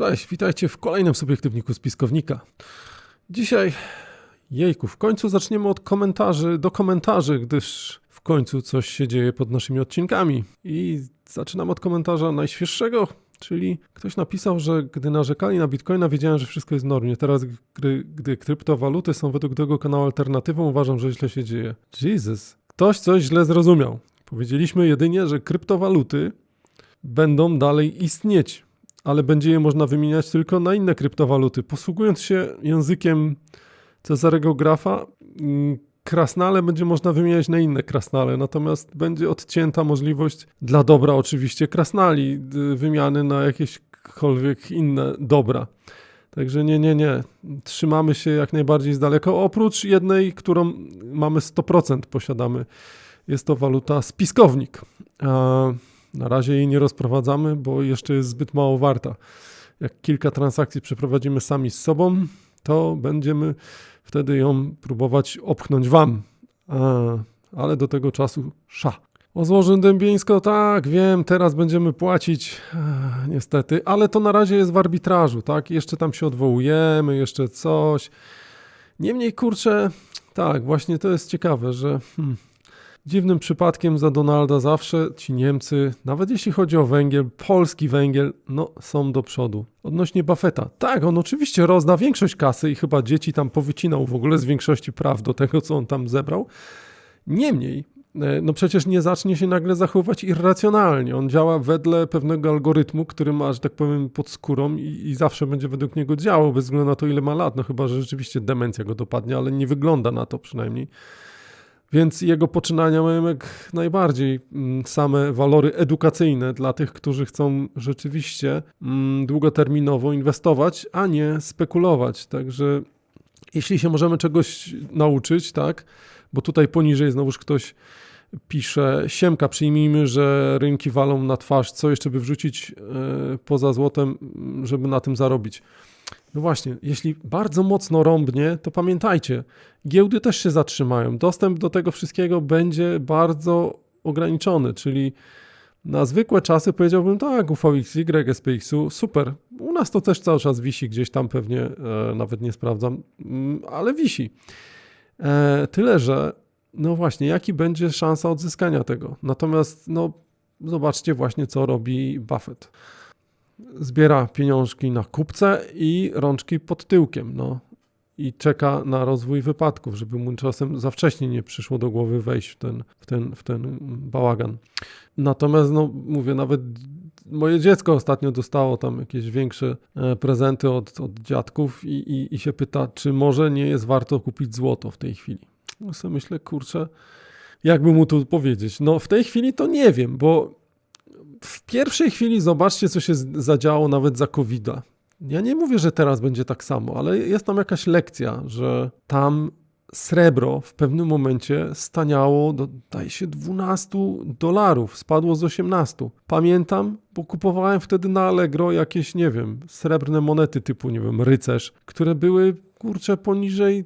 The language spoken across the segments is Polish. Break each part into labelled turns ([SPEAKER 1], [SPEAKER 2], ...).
[SPEAKER 1] Cześć, witajcie w kolejnym subiektywniku spiskownika. Dzisiaj, jejku, w końcu zaczniemy od komentarzy do komentarzy, gdyż w końcu coś się dzieje pod naszymi odcinkami. I zaczynam od komentarza najświeższego, czyli ktoś napisał, że gdy narzekali na Bitcoina, wiedziałem, że wszystko jest w normie. Teraz, gdy, gdy kryptowaluty są według tego kanału alternatywą, uważam, że źle się dzieje. Jesus, ktoś coś źle zrozumiał. Powiedzieliśmy jedynie, że kryptowaluty będą dalej istnieć ale będzie je można wymieniać tylko na inne kryptowaluty. Posługując się językiem Cezarego Grafa, mm, krasnale będzie można wymieniać na inne krasnale, natomiast będzie odcięta możliwość dla dobra oczywiście krasnali wymiany na jakiekolwiek inne dobra. Także nie, nie, nie. Trzymamy się jak najbardziej z daleka. Oprócz jednej, którą mamy 100% posiadamy. Jest to waluta spiskownik. Na razie jej nie rozprowadzamy, bo jeszcze jest zbyt mało warta. Jak kilka transakcji przeprowadzimy sami z sobą, to będziemy wtedy ją próbować opchnąć wam. A, ale do tego czasu sza. O złożę dębieńsko, tak, wiem, teraz będziemy płacić, niestety, ale to na razie jest w arbitrażu, tak? Jeszcze tam się odwołujemy, jeszcze coś. Niemniej, kurczę, tak, właśnie to jest ciekawe, że hmm, Dziwnym przypadkiem za Donalda zawsze ci Niemcy, nawet jeśli chodzi o węgiel, polski węgiel, no są do przodu. Odnośnie Buffetta, tak, on oczywiście rozda większość kasy i chyba dzieci tam powycinał w ogóle z większości praw do tego, co on tam zebrał. Niemniej, e, no przecież nie zacznie się nagle zachowywać irracjonalnie. On działa wedle pewnego algorytmu, który ma, że tak powiem, pod skórą i, i, zawsze będzie według niego działał, bez względu na to, ile ma lat. No chyba, że rzeczywiście demencja go dopadnie, ale nie wygląda na to przynajmniej. Więc jego poczynania mają jak najbardziej mm, same walory edukacyjne dla tych, którzy chcą rzeczywiście mm, długoterminowo inwestować, a nie spekulować. Także jeśli się możemy czegoś nauczyć, tak, bo tutaj poniżej znowuż ktoś pisze, Siemka, przyjmijmy, że rynki walą na twarz, co jeszcze by wrzucić e, poza złotem, żeby na tym zarobić. No właśnie, jeśli bardzo mocno rąbnie, to pamiętajcie, giełdy też się zatrzymają. Dostęp do tego wszystkiego będzie bardzo ograniczony, czyli na zwykłe czasy powiedziałbym tak, UVX, Y, SPX-u, super. U nas to też cały czas wisi, gdzieś tam pewnie, e, nawet nie sprawdzam, mm, ale wisi. E, tyle, że no właśnie, jaki będzie szansa odzyskania tego? Natomiast no, zobaczcie właśnie, co robi Buffett zbiera pieniążki na kupce i rączki pod tyłkiem. No. I czeka na rozwój wypadków, żeby mu czasem za wcześnie nie przyszło do głowy wejść w ten, w ten, w ten bałagan. Natomiast, no mówię, nawet moje dziecko ostatnio dostało tam jakieś większe e, prezenty od, od dziadków i, i, i się pyta, czy może nie jest warto kupić złoto w tej chwili. No sobie myślę, kurczę, jakby mu tu powiedzieć. No w tej chwili to nie wiem, bo w pierwszej chwili zobaczcie, co się zadziało nawet za covid -a. Ja nie mówię, że teraz będzie tak samo, ale jest tam jakaś lekcja, że tam srebro w pewnym momencie staniało do, daje się, 12 dolarów, spadło z 18. Pamiętam, bo kupowałem wtedy na Allegro jakieś, nie wiem, srebrne monety typu, nie wiem, rycerz, które były, kurczę, poniżej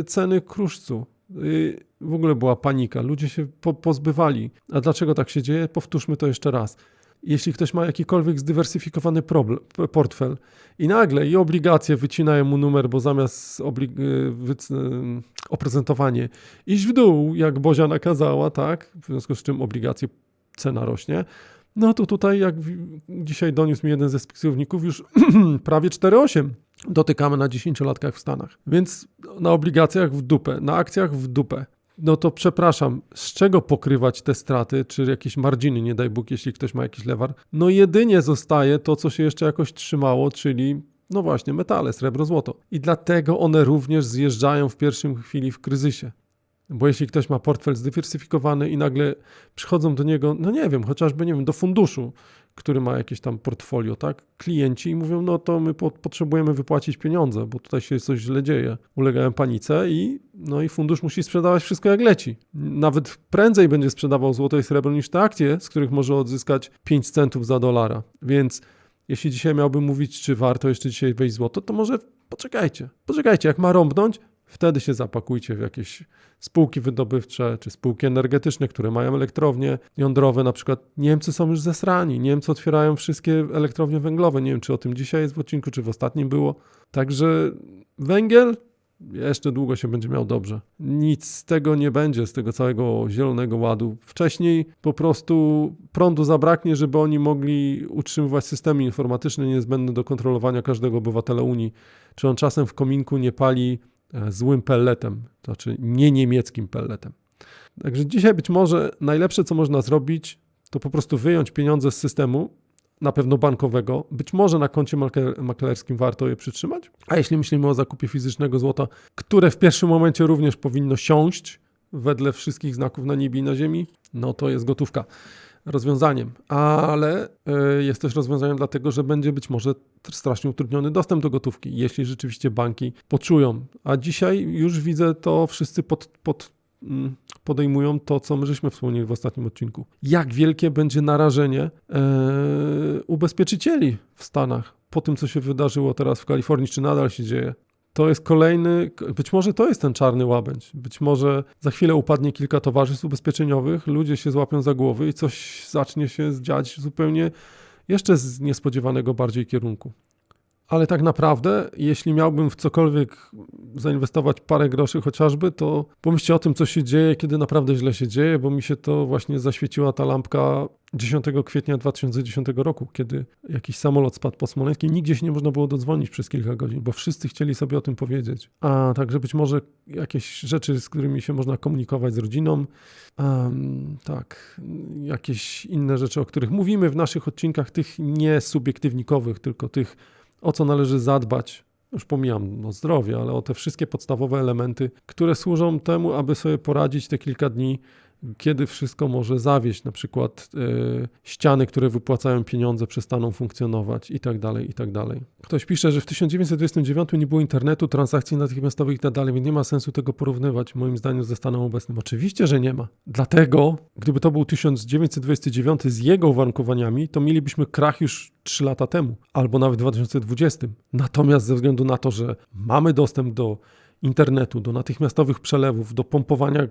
[SPEAKER 1] y, ceny kruszcu. Y, w ogóle była panika, ludzie się po, pozbywali. A dlaczego tak się dzieje? Powtórzmy to jeszcze raz. Jeśli ktoś ma jakikolwiek zdywersyfikowany problem, portfel i nagle i obligacje wycinają mu numer, bo zamiast y, y, oprezentowanie iść w dół, jak Bozia nakazała, tak, w związku z czym obligacje cena rośnie, no to tutaj, jak dzisiaj doniósł mi jeden ze spisowników, już prawie 4,8 dotykamy na 10-latkach w Stanach. Więc na obligacjach w dupę, na akcjach w dupę. No to przepraszam, z czego pokrywać te straty, czy jakieś marginy, nie daj Bóg, jeśli ktoś ma jakiś lewar? No jedynie zostaje to, co się jeszcze jakoś trzymało, czyli no właśnie, metale, srebro, złoto. I dlatego one również zjeżdżają w pierwszym chwili w kryzysie. Bo jeśli ktoś ma portfel zdywersyfikowany i nagle przychodzą do niego, no nie wiem, chociażby, nie wiem, do funduszu, który ma jakieś tam portfolio, tak? Klienci i mówią, no to my po, potrzebujemy wypłacić pieniądze, bo tutaj się coś źle dzieje. Ulegają panice i, no i fundusz musi sprzedawać wszystko jak leci. Nawet prędzej będzie sprzedawał złoto i srebro niż te akcje, z których może odzyskać 5 centów za dolara. Więc jeśli dzisiaj miałbym mówić, czy warto jeszcze dzisiaj wejść złoto, to może poczekajcie. Poczekajcie, jak ma rąbnąć, Wtedy się zapakujcie w jakieś spółki wydobywcze czy spółki energetyczne, które mają elektrownie jądrowe. Na przykład Niemcy są już zesrani. Niemcy otwierają wszystkie elektrownie węglowe. Nie wiem, czy o tym dzisiaj jest w odcinku, czy w ostatnim było. Także węgiel jeszcze długo się będzie miał dobrze. Nic z tego nie będzie, z tego całego zielonego ładu. Wcześniej po prostu prądu zabraknie, żeby oni mogli utrzymywać systemy informatyczne niezbędne do kontrolowania każdego obywatela Unii. Czy on czasem w kominku nie pali złym pelletem, to znaczy nie niemieckim pelletem. Także dzisiaj być może najlepsze, co można zrobić, to po prostu wyjąć pieniądze z systemu, na pewno bankowego. Być może na koncie maklerskim warto je przytrzymać. A jeśli myślimy o zakupie fizycznego złota, które w pierwszym momencie również powinno siąść wedle wszystkich znaków na niebie i na ziemi, no to jest gotówka rozwiązaniem, ale e, jest też rozwiązaniem dlatego, że będzie być może strasznie utrudniony dostęp do gotówki, jeśli rzeczywiście banki poczują. A dzisiaj już widzę to wszyscy pod, pod Mm, podejmują to, co my żeśmy wspomnieli w ostatnim odcinku. Jak wielkie będzie narażenie e, ubezpieczycieli w Stanach po tym, co się wydarzyło teraz w Kalifornii, czy nadal się dzieje. To jest kolejny, być może to jest ten czarny łabędź. Być może za chwilę upadnie kilka towarzystw ubezpieczeniowych, ludzie się złapią za głowy i coś zacznie się dziać zupełnie jeszcze z niespodziewanego bardziej kierunku. Ale tak naprawdę, jeśli miałbym w cokolwiek zainwestować parę groszy chociażby, to pomyślcie o tym, co się dzieje, kiedy naprawdę źle się dzieje, bo mi się to właśnie zaświeciła ta lampka 10 kwietnia 2010 roku, kiedy jakiś samolot spadł po Smoleńskiej. Nigdzie się nie można było dodzwonić przez kilka godzin, bo wszyscy chcieli sobie o tym powiedzieć. A także być może jakieś rzeczy, z którymi się można komunikować z rodziną. Um, tak, jakieś inne rzeczy, o których mówimy w naszych odcinkach, tych nie subiektywnikowych, tylko tych o co należy zadbać. Już pomijam no, zdrowie, ale o te wszystkie podstawowe elementy, które służą temu, aby sobie poradzić te kilka dni kiedy wszystko może zawieść, na przykład y, ściany, które wypłacają pieniądze, przestaną funkcjonować i tak dalej, i tak dalej. Ktoś pisze, że w 1929 nie było internetu, transakcji natychmiastowych i tak dalej, więc nie ma sensu tego porównywać, moim zdaniem, ze stanem obecnym. Oczywiście, że nie ma. Dlatego, gdyby to był 1929 z jego uwarunkowaniami, to mielibyśmy krach już 3 lata temu, albo nawet w 2020. Natomiast ze względu na to, że mamy dostęp do internetu, do natychmiastowych przelewów, do pompowania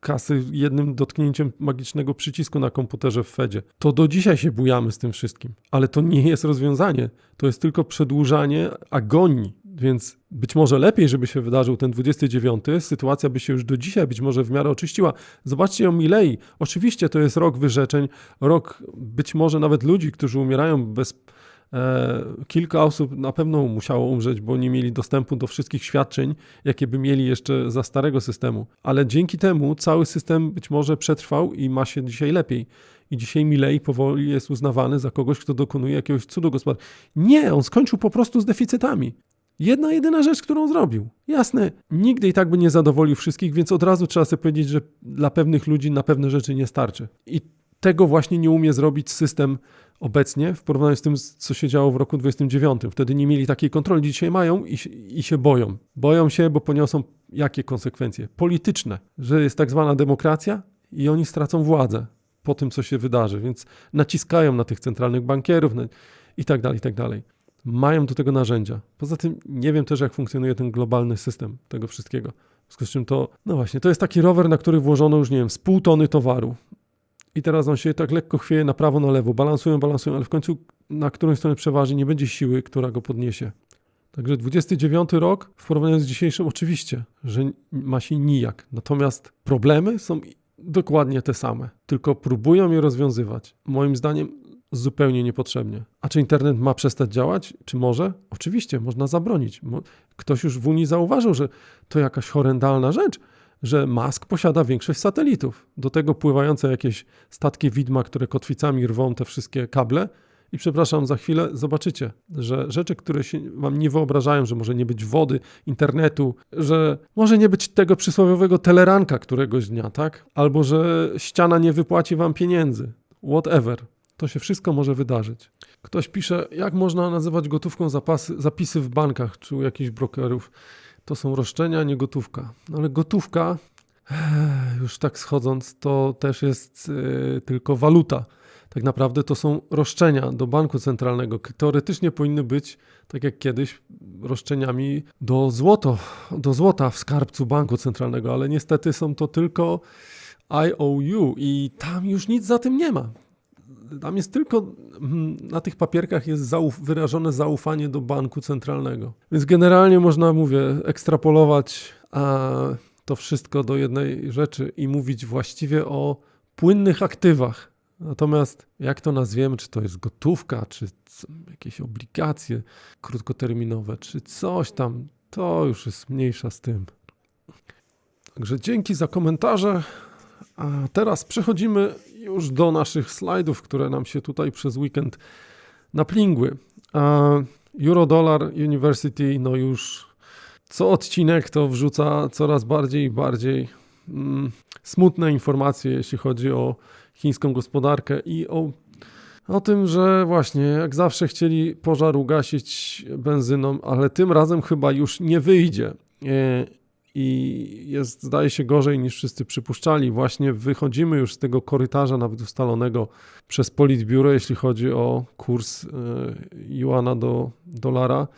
[SPEAKER 1] kasy jednym dotknięciem magicznego przycisku na komputerze w Fedzie. To do dzisiaj się bujamy z tym wszystkim, ale to nie jest rozwiązanie. To jest tylko przedłużanie agonii. Więc być może lepiej, żeby się wydarzył ten 29, sytuacja by się już do dzisiaj być może w miarę oczyściła. Zobaczcie o Milei. Oczywiście to jest rok wyrzeczeń, rok być może nawet ludzi, którzy umierają bez kilka osób na pewno musiało umrzeć, bo nie mieli dostępu do wszystkich świadczeń, jakie by mieli jeszcze za starego systemu. Ale dzięki temu cały system być może przetrwał i ma się dzisiaj lepiej. I dzisiaj Milei powoli jest uznawany za kogoś, kto dokonuje jakiegoś cudu gospodarczego. Nie, on skończył po prostu z deficytami. Jedna jedyna rzecz, którą zrobił. Jasne, nigdy i tak by nie zadowolił wszystkich, więc od razu trzeba sobie powiedzieć, że dla pewnych ludzi na pewne rzeczy nie starczy. I tego właśnie nie umie zrobić system obecnie w porównaniu z tym, co się działo w roku 29. Wtedy nie mieli takiej kontroli, dzisiaj mają i, i się boją. Boją się, bo poniosą jakie konsekwencje? Polityczne, że jest tak zwana demokracja i oni stracą władzę po tym, co się wydarzy, więc naciskają na tych centralnych bankierów i tak dalej, i tak dalej. Mają do tego narzędzia. Poza tym nie wiem też, jak funkcjonuje ten globalny system tego wszystkiego. W związku z czym to, no właśnie, to jest taki rower, na który włożono już, nie wiem, z pół tony towaru i teraz on się tak lekko chwieje na prawo, na lewo, balansują, balansują, ale w końcu na którą stronę przeważy, nie będzie siły, która go podniesie. Także 29 rok w porównaniu z dzisiejszym oczywiście, że ma się nijak. Natomiast problemy są dokładnie te same, tylko próbują je rozwiązywać. Moim zdaniem zupełnie niepotrzebnie. A czy internet ma przestać działać? Czy może? Oczywiście, można zabronić. Ktoś już w Unii zauważył, że to jakaś horrendalna rzecz że Musk posiada większość satelitów. Do tego pływające jakieś statki widma, które kotwicami rwą te wszystkie kable. I przepraszam, za chwilę zobaczycie, że rzeczy, które się wam nie wyobrażają, że może nie być wody, internetu, że może nie być tego przysłowiowego teleranka któregoś dnia, tak? Albo że ściana nie wypłaci wam pieniędzy. Whatever. To się wszystko może wydarzyć. Ktoś pisze, jak można nazywać gotówką zapasy, zapisy w bankach czy u jakichś brokerów to są roszczenia, nie gotówka. No ale gotówka, już tak schodząc, to też jest y, tylko waluta. tak naprawdę to są roszczenia do banku centralnego. Teoretycznie powinny być, tak jak kiedyś, roszczeniami do, złoto, do złota w skarbcu banku centralnego, ale niestety są to tylko IOU i tam już nic za tym nie ma. Tam jest tylko mm, na tych papierkach jest zauf wyrażone zaufanie do banku centralnego. Więc generalnie można, mówię, ekstrapolować to wszystko do jednej rzeczy i mówić właściwie o płynnych aktywach. Natomiast jak to nazwiemy, czy to jest gotówka, czy jakieś obligacje krótkoterminowe, czy coś tam, to już jest mniejsza z tym. Także dzięki za komentarze. A teraz przechodzimy już do naszych slajdów, które nam się tutaj przez weekend naplingły. Eurodollar University, no już co odcinek to wrzuca coraz bardziej i bardziej mm, smutne informacje, jeśli chodzi o chińską gospodarkę i o, o tym, że właśnie jak zawsze chcieli pożar ugasić benzyną, ale tym razem chyba już nie wyjdzie. I jest, zdaje się, gorzej niż wszyscy przypuszczali. Właśnie wychodzimy już z tego korytarza nawet ustalonego przez Politbiuro, jeśli chodzi o kurs e, juana do dolara.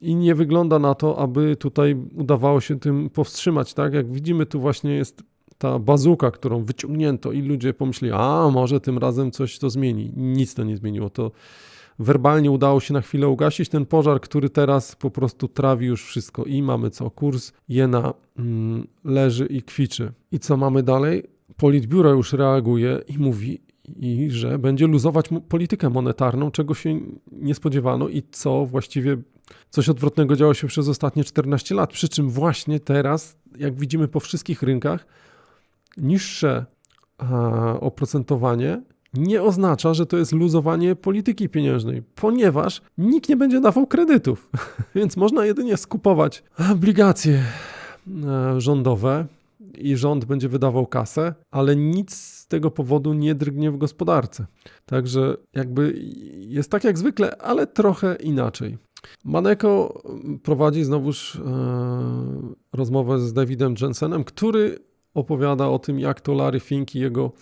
[SPEAKER 1] I nie wygląda na to, aby tutaj udawało się tym powstrzymać. Tak jak widzimy, tu właśnie jest ta bazuka, którą wyciągnięto i ludzie pomyśleli, a może tym razem coś to zmieni. Nic to nie zmieniło. To werbalnie udało się na chwilę ugasić ten pożar, który teraz po prostu trawi już wszystko i mamy co? Kurs jena mm, leży i kwiczy. I co mamy dalej? Politbiuro już reaguje i mówi, i że będzie luzować politykę monetarną, czego się nie spodziewano i co właściwie coś odwrotnego działo się przez ostatnie 14 lat. Przy czym właśnie teraz, jak widzimy po wszystkich rynkach, niższe oprocentowanie nie oznacza, że to jest luzowanie polityki pieniężnej, ponieważ nikt nie będzie dawał kredytów, więc można jedynie skupować obligacje e, rządowe i rząd będzie wydawał kasę, ale nic z tego powodu nie drgnie w gospodarce. Także jakby jest tak jak zwykle, ale trochę inaczej. Maneko prowadzi znowuż e, rozmowę z Davidem Jensenem, który opowiada o tym, jak to Larry Fink i jego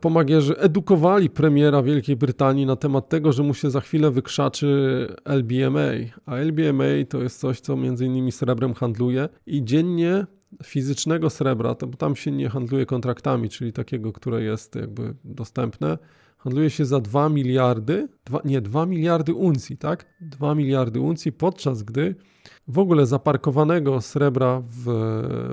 [SPEAKER 1] pomagierzy edukowali premiera Wielkiej Brytanii na temat tego, że mu się za chwilę wykrzaczy LBMA. A LBMA to jest coś, co między innymi srebrem handluje i dziennie fizycznego srebra, to, bo tam się nie handluje kontraktami, czyli takiego, które jest jakby dostępne, handluje się za 2 miliardy, 2, nie, 2 miliardy uncji, tak? 2 miliardy uncji, podczas gdy w ogóle zaparkowanego srebra w,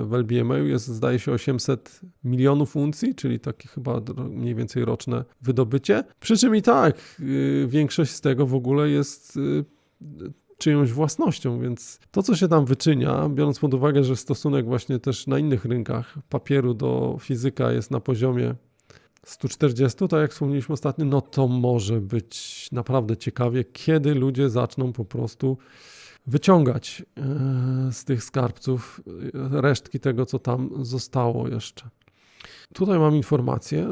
[SPEAKER 1] w LBMA jest zdaje się 800 milionów uncji, czyli takie chyba mniej więcej roczne wydobycie. Przy czym i tak yy, większość z tego w ogóle jest yy, czyjąś własnością, więc to, co się tam wyczynia, biorąc pod uwagę, że stosunek właśnie też na innych rynkach papieru do fizyka jest na poziomie 140, tak jak wspomnieliśmy ostatnio, no to może być naprawdę ciekawie, kiedy ludzie zaczną po prostu wyciągać e, z tych skarbców e, resztki tego, co tam zostało jeszcze. Tutaj mam informację.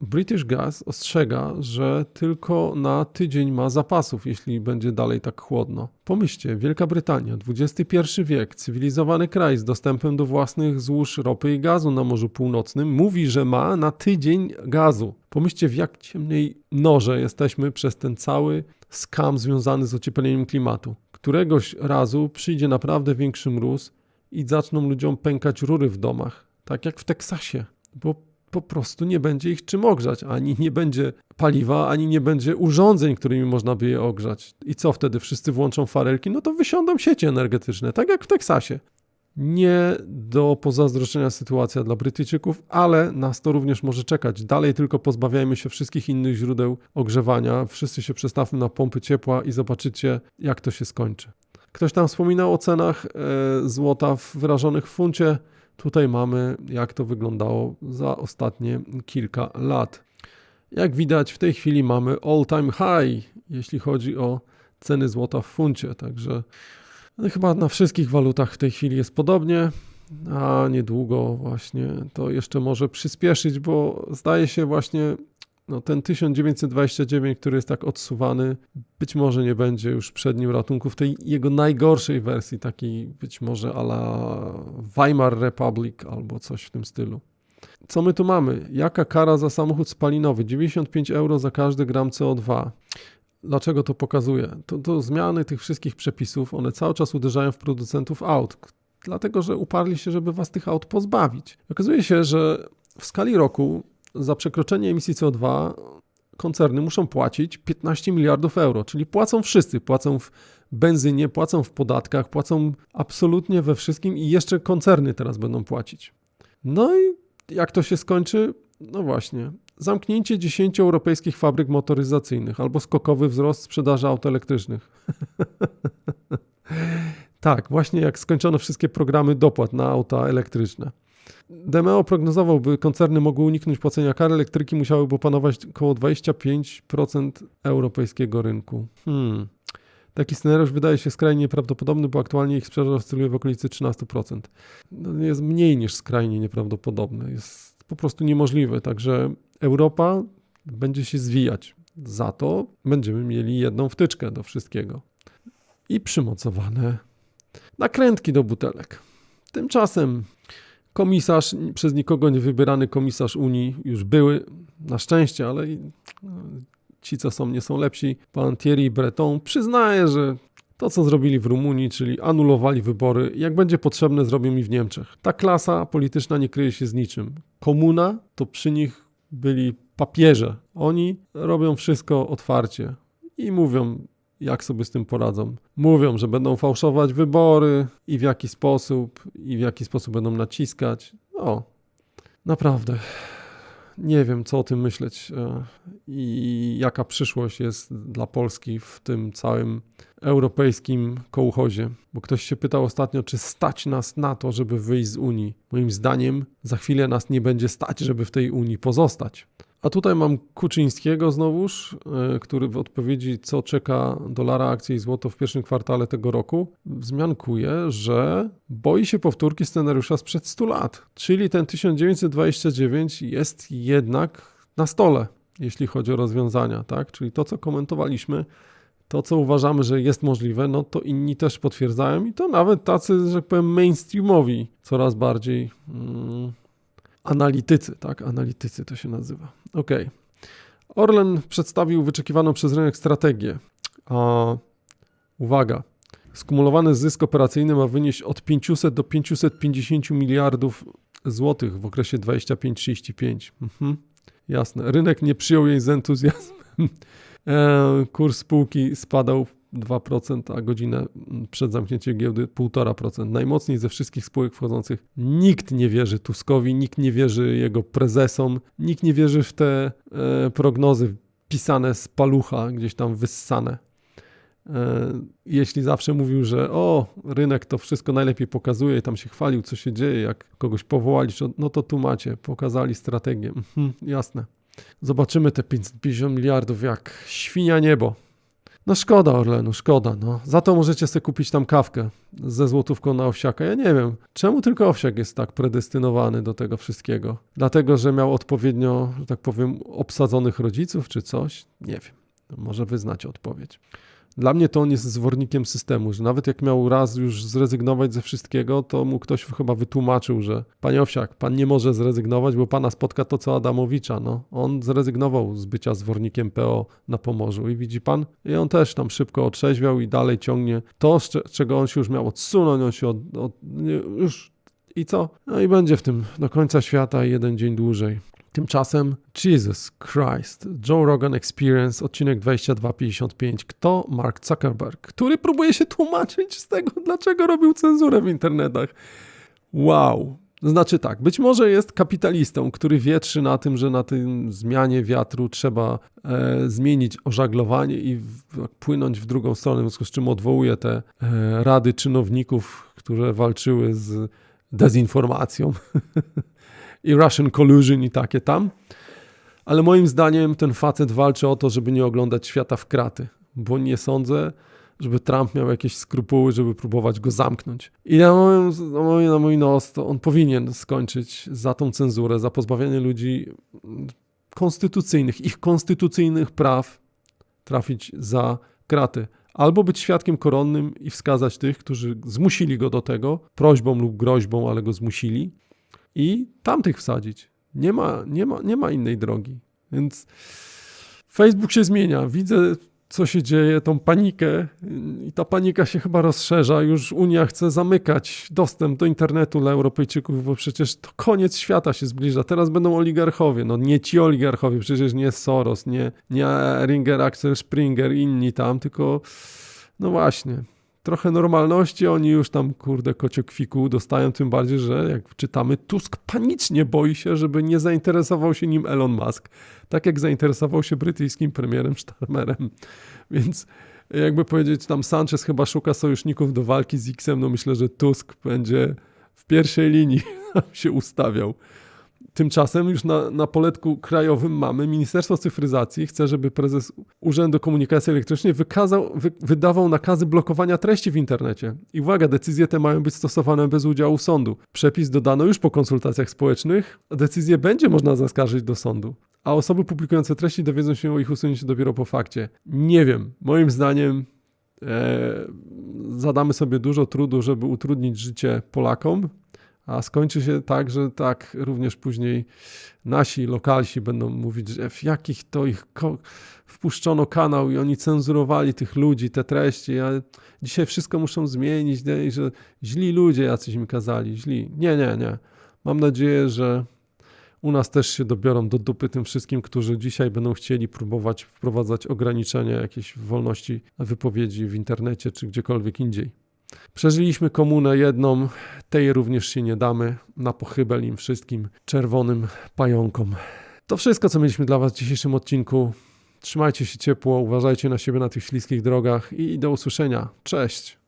[SPEAKER 1] British Gas ostrzega, że tylko na tydzień ma zapasów, jeśli będzie dalej tak chłodno. Pomyślcie, Wielka Brytania, XXI wiek, cywilizowany kraj z dostępem do własnych złóż ropy i gazu na Morzu Północnym, mówi, że ma na tydzień gazu. Pomyślcie, w jak ciemnej norze jesteśmy przez ten cały skam związany z ociepleniem klimatu któregoś razu przyjdzie naprawdę większy mróz i zaczną ludziom pękać rury w domach, tak jak w Teksasie, bo po prostu nie będzie ich czym ogrzać, ani nie będzie paliwa, ani nie będzie urządzeń, którymi można by je ogrzać. I co wtedy? Wszyscy włączą farelki? No to wysiądą sieci energetyczne, tak jak w Teksasie nie do pozazdroszczenia sytuacja dla Brytyjczyków, ale nas to również może czekać. Dalej tylko pozbawiajmy się wszystkich innych źródeł ogrzewania, wszyscy się przestawmy na pompy ciepła i zobaczycie, jak to się skończy. Ktoś tam wspominał o cenach e, złota wyrażonych w funcie. Tutaj mamy, jak to wyglądało za ostatnie kilka lat. Jak widać, w tej chwili mamy all-time high, jeśli chodzi o ceny złota w funcie, także chyba na wszystkich walutach w tej chwili jest podobnie, a niedługo właśnie to jeszcze może przyspieszyć, bo zdaje się właśnie no ten 1929, który jest tak odsuwany, być może nie będzie już przednim ratunku w tej jego najgorszej wersji, takiej być może ala Weimar Republic albo coś w tym stylu. Co my tu mamy? Jaka kara za samochód spalinowy? 95 euro za każdy gram CO2. Dlaczego to pokazuję? To, to zmiany tych wszystkich przepisów, one cały czas uderzają w producentów aut, dlatego że uparli się, żeby was tych aut pozbawić. Okazuje się, że w skali roku za przekroczenie emisji CO2 koncerny muszą płacić 15 miliardów euro, czyli płacą wszyscy, płacą w benzynie, płacą w podatkach, płacą absolutnie we wszystkim i jeszcze koncerny teraz będą płacić. No i jak to się skończy? No właśnie, zamknięcie 10 europejskich fabryk motoryzacyjnych albo skokowy wzrost sprzedaży aut elektrycznych. tak, właśnie jak skończono wszystkie programy dopłat na auta elektryczne. DMO prognozował, by koncerny mogły uniknąć płacenia kar, elektryki musiałyby opanować około 25% europejskiego rynku. Hmm. Taki scenariusz wydaje się skrajnie nieprawdopodobny, bo aktualnie ich sprzedaż oscyluje w okolicy 13%. No, jest mniej niż skrajnie nieprawdopodobny. Jest po prostu niemożliwe. Także Europa będzie się zwijać. Za to będziemy mieli jedną wtyczkę do wszystkiego. I przymocowane nakrętki do butelek. Tymczasem komisarz, przez nikogo nie wybierany komisarz Unii, już były, na szczęście, ale ci, co są, nie są lepsi. Pan Thierry Breton przyznaje, że to, co zrobili w Rumunii, czyli anulowali wybory, jak będzie potrzebne, zrobią i w Niemczech. Ta klasa polityczna nie kryje się z niczym. Komuna to przy nich byli papieże. Oni robią wszystko otwarcie i mówią, jak sobie z tym poradzą. Mówią, że będą fałszować wybory i w jaki sposób, i w jaki sposób będą naciskać. O, naprawdę nie wiem, co o tym myśleć e, i jaka przyszłość jest dla Polski w tym całym europejskim kołchozie. Bo ktoś się pytał ostatnio, czy stać nas na to, żeby wyjść z Unii. Moim zdaniem, za chwilę nas nie będzie stać, żeby w tej Unii pozostać. A tutaj mam Kuczyńskiego znowuż, e, który w odpowiedzi, co czeka dolara, akcji i złoto w pierwszym kwartale tego roku, wzmiankuje, że boi się powtórki scenariusza sprzed 100 lat. Czyli ten 1929 jest jednak na stole, jeśli chodzi o rozwiązania, tak? Czyli to, co komentowaliśmy, to, co uważamy, że jest możliwe, no to inni też potwierdzają i to nawet tacy, że tak powiem, mainstreamowi coraz bardziej. Mm, analitycy, tak? Analitycy to się nazywa. Ok. Orlen przedstawił wyczekiwaną przez rynek strategię. A, uwaga. Skumulowany zysk operacyjny ma wynieść od 500 do 550 miliardów złotych w okresie 25-35. Mhm. Jasne. Rynek nie przyjął jej z entuzjazmem. E, kurs spółki spadał 2%, a godzinę przed zamknięciem giełdy 1,5%. Najmocniej ze wszystkich spółek wchodzących. Nikt nie wierzy Tuskowi, nikt nie wierzy jego prezesom, nikt nie wierzy w te e, prognozy pisane z palucha, gdzieś tam wyssane. E, jeśli zawsze mówił, że o, rynek to wszystko najlepiej pokazuje i tam się chwalił, co się dzieje, jak kogoś powołali, no to tu macie, pokazali strategię. Mhm, jasne. Zobaczymy te 550 miliardów jak świnia niebo. No szkoda Orlenu, szkoda. No. Za to możecie sobie kupić tam kawkę ze złotówką na owsiaka. Ja nie wiem, czemu tylko owsiak jest tak predestynowany do tego wszystkiego? Dlatego, że miał odpowiednio, że tak powiem, obsadzonych rodziców czy coś? Nie wiem. Może wy znacie odpowiedź. Dla mnie to on jest zwornikiem systemu, że nawet jak miał raz już zrezygnować ze wszystkiego, to mu ktoś chyba wytłumaczył, że panie Owsiak, pan nie może zrezygnować, bo pana spotka to, co Adamowicza. No, on zrezygnował z bycia zwornikiem PO na Pomorzu i widzi pan, i on też tam szybko otrzeźwiał i dalej ciągnie to, z czego on się już miał odsunąć, on się od, od, już i co? No i będzie w tym do końca świata jeden dzień dłużej. Tymczasem Jesus Christ, Joe Rogan Experience, odcinek 2255. Kto? Mark Zuckerberg, który próbuje się tłumaczyć z tego, dlaczego robił cenzurę w internetach. Wow. Znaczy tak, być może jest kapitalistą, który wietrzy na tym, że na tym zmianie wiatru trzeba e, zmienić ożaglowanie i w, płynąć w drugą stronę, w związku z czym odwołuje te e, rady czynowników, które walczyły z dezinformacją. i Russian Collusion i takie tam. Ale moim zdaniem ten facet walczy o to, żeby nie oglądać świata w kraty, bo nie sądzę, żeby Trump miał jakieś skrupuły, żeby próbować go zamknąć. I na mój, na mój, na mój nos to on powinien skończyć za tą cenzurę, za pozbawianie ludzi konstytucyjnych, ich konstytucyjnych praw, trafić za kraty. Albo być świadkiem koronnym i wskazać tych, którzy zmusili go do tego, prośbą lub groźbą, ale go zmusili, i tamtych wsadzić. Nie ma, nie ma, nie ma innej drogi. Więc Facebook się zmienia. Widzę, co się dzieje, tą panikę i ta panika się chyba rozszerza. Już Unia chce zamykać dostęp do internetu dla Europejczyków, bo przecież to koniec świata się zbliża. Teraz będą oligarchowie. No nie ci oligarchowie, przecież nie Soros, nie, nie Ringer, Axel Springer, inni tam, tylko no właśnie, trochę normalności, oni już tam, kurde, kociokwiku dostają, tym bardziej, że jak czytamy, Tusk panicznie boi się, żeby nie zainteresował się nim Elon Musk, tak jak zainteresował się brytyjskim premierem Starmerem. Więc jakby powiedzieć, tam Sanchez chyba szuka sojuszników do walki z X-em, no myślę, że Tusk będzie w pierwszej linii się ustawiał. Tymczasem już na, na poletku krajowym mamy Ministerstwo Cyfryzacji chce, żeby prezes Urzędu Komunikacji Elektrycznej wykazał, wy, wydawał nakazy blokowania treści w internecie. I uwaga, decyzje te mają być stosowane bez udziału sądu. Przepis dodano już po konsultacjach społecznych, decyzję będzie można zaskarżyć do sądu. A osoby publikujące treści dowiedzą się o ich usunięciu dopiero po fakcie. Nie wiem, moim zdaniem e, zadamy sobie dużo trudu, żeby utrudnić życie Polakom, a skończy się tak, że tak również później nasi lokalsi będą mówić, że w jakich to ich wpuszczono kanał i oni cenzurowali tych ludzi, te treści, a dzisiaj wszystko muszą zmienić, nie? I że źli ludzie jacyś mi kazali, źli. Nie, nie, nie. Mam nadzieję, że u nas też się dobiorą do dupy tym wszystkim, którzy dzisiaj będą chcieli próbować wprowadzać ograniczenia jakiejś wolności wypowiedzi w internecie czy gdziekolwiek indziej. Przeżyliśmy komunę jedną, tej również się nie damy, na pochybel im wszystkim czerwonym pająkom. To wszystko, co mieliśmy dla Was w dzisiejszym odcinku. Trzymajcie się ciepło, uważajcie na siebie na tych śliskich drogach i do usłyszenia. Cześć!